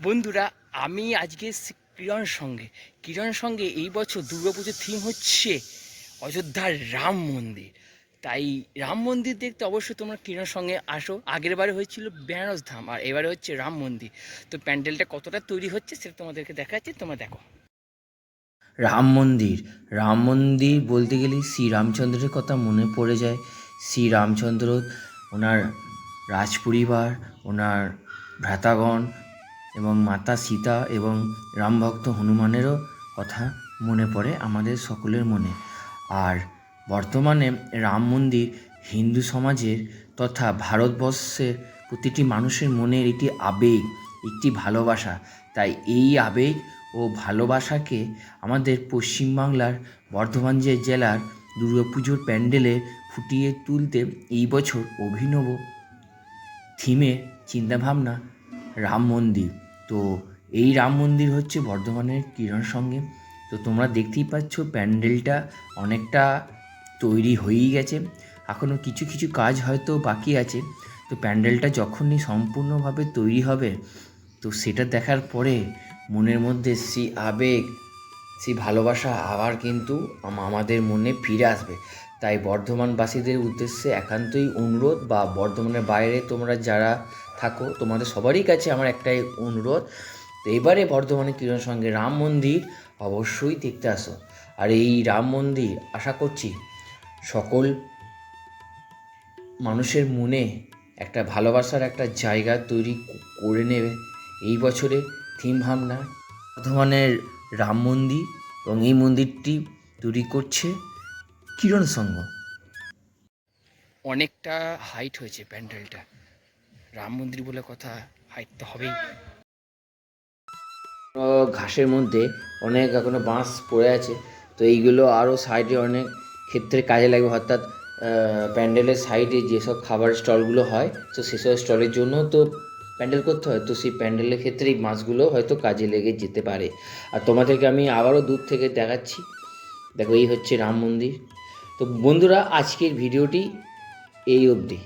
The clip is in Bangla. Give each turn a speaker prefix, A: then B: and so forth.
A: বন্ধুরা, আমি আজকে কিরণ সঙ্গে। কিরণ সঙ্গে এই বছর দুর্গাপুজোর থিম হচ্ছে অযোধ্যার রাম মন্দির। তাই রাম মন্দির দেখতে অবশ্যই তোমরা কিরণ সঙ্গে আসো। আগের বারে হয়েছিল বেনারস ধাম, আর এবারে হচ্ছে রাম মন্দির। তো প্যান্ডেলটা কতটা তৈরি হচ্ছে সেটা তোমাদেরকে দেখাচ্ছি, তোমরা দেখো।
B: রাম মন্দির রাম মন্দির বলতে গেলেই শ্রীরামচন্দ্রের কথা মনে পড়ে যায়। শ্রীরামচন্দ্র, ওনার রাজপরিবার, ওনার ভ্রাতাগণ এবং মাতা সীতা এবং রামভক্ত হনুমানেরও কথা মনে পড়ে আমাদের সকলের মনে। আর বর্তমানে রাম মন্দির হিন্দু সমাজের তথা ভারতবর্ষের প্রতিটি মানুষের মনের একটি আবেগ, একটি ভালোবাসা। তাই এই আবেগ ও ভালোবাসাকে আমাদের পশ্চিমবাংলার বর্ধমান জেলার দুর্গাপুজোর প্যান্ডেলে ফুটিয়ে তুলতে এই বছর অভিনব থিমে চিন্তাভাবনা রাম মন্দির। তো এই রাম মন্দির হচ্ছে বর্ধমানের কিরণ সঙ্গে। তো তোমরা দেখতেই পাচ্ছ প্যান্ডেলটা অনেকটা তৈরি হয়েই গেছে। এখনও কিছু কিছু কাজ হয়তো বাকি আছে। তো প্যান্ডেলটা যখনই সম্পূর্ণভাবে তৈরি হবে, তো সেটা দেখার পরে মনের মধ্যে সেই আবেগ সেই ভালোবাসা আবার কিন্তু আমাদের মনে ফিরে আসবে। তাই বর্ধমানবাসীদের উদ্দেশ্যে একান্তই অনুরোধ বা বর্ধমানের বাইরে তোমরা যারা থাকো, তোমাদের সবারই কাছে আমার একটাই অনুরোধ তো এবারে বর্ধমানে কিরণ সঙ্গে রাম মন্দির অবশ্যই দেখতে আসো। আর এই রাম মন্দির আশা করছি সকল মানুষের মনে একটা ভালোবাসার একটা জায়গা তৈরি করে নেবে। এই বছরে থিম ভাবনা বর্ধমানের রাম মন্দির এবং এই মন্দিরটি তৈরি করছে কিরণ সংঘ
A: অনেকটা হাইট হয়েছে প্যান্ডেলটা। রাম মন্দির বলে কথা হাইট তো হবেই।
B: ঘাসের মধ্যে অনেক এখনও বাঁশ পড়ে আছে তো এইগুলো আরও সাইডে অনেক ক্ষেত্রে কাজে লাগবে, অর্থাৎ প্যান্ডেলের সাইডে যেসব খাবার স্টলগুলো হয়, তো সেসব স্টলের জন্য তো প্যান্ডেল করতে হয়। তো সেই প্যান্ডেলের ক্ষেত্রে এই মাছগুলো হয়তো কাজে লেগে যেতে পারে। আর তোমাদেরকে আমি আবারও দূর থেকে দেখাচ্ছি। দেখো, এই হচ্ছে রাম মন্দির। তো বন্ধুরা, আজকের ভিডিওটি এই অবধি।